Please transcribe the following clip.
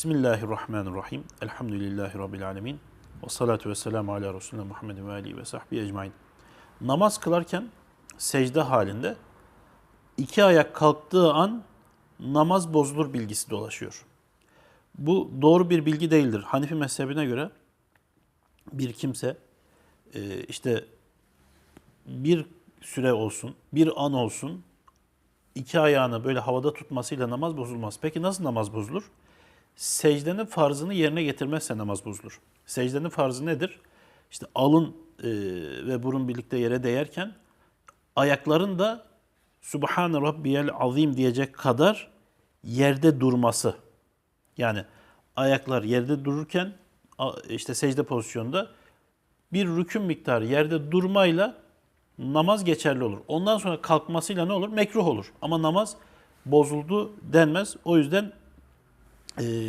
Bismillahirrahmanirrahim. Elhamdülillahi Rabbil alemin. Ve salatu ve selamu ala Resulüne Muhammedin ve alihi ve sahbihi ecmain. Namaz kılarken secde halinde iki ayak kalktığı an namaz bozulur bilgisi dolaşıyor. Bu doğru bir bilgi değildir. Hanifi mezhebine göre bir kimse e, işte bir süre olsun, bir an olsun iki ayağını böyle havada tutmasıyla namaz bozulmaz. Peki nasıl namaz bozulur? Secdenin farzını yerine getirmezse namaz bozulur. Secdenin farzı nedir? İşte alın e, ve burun birlikte yere değerken ayakların da Subhane Rabbiyel Azim diyecek kadar yerde durması. Yani ayaklar yerde dururken işte secde pozisyonda bir rükün miktarı yerde durmayla namaz geçerli olur. Ondan sonra kalkmasıyla ne olur? Mekruh olur. Ama namaz bozuldu denmez. O yüzden e,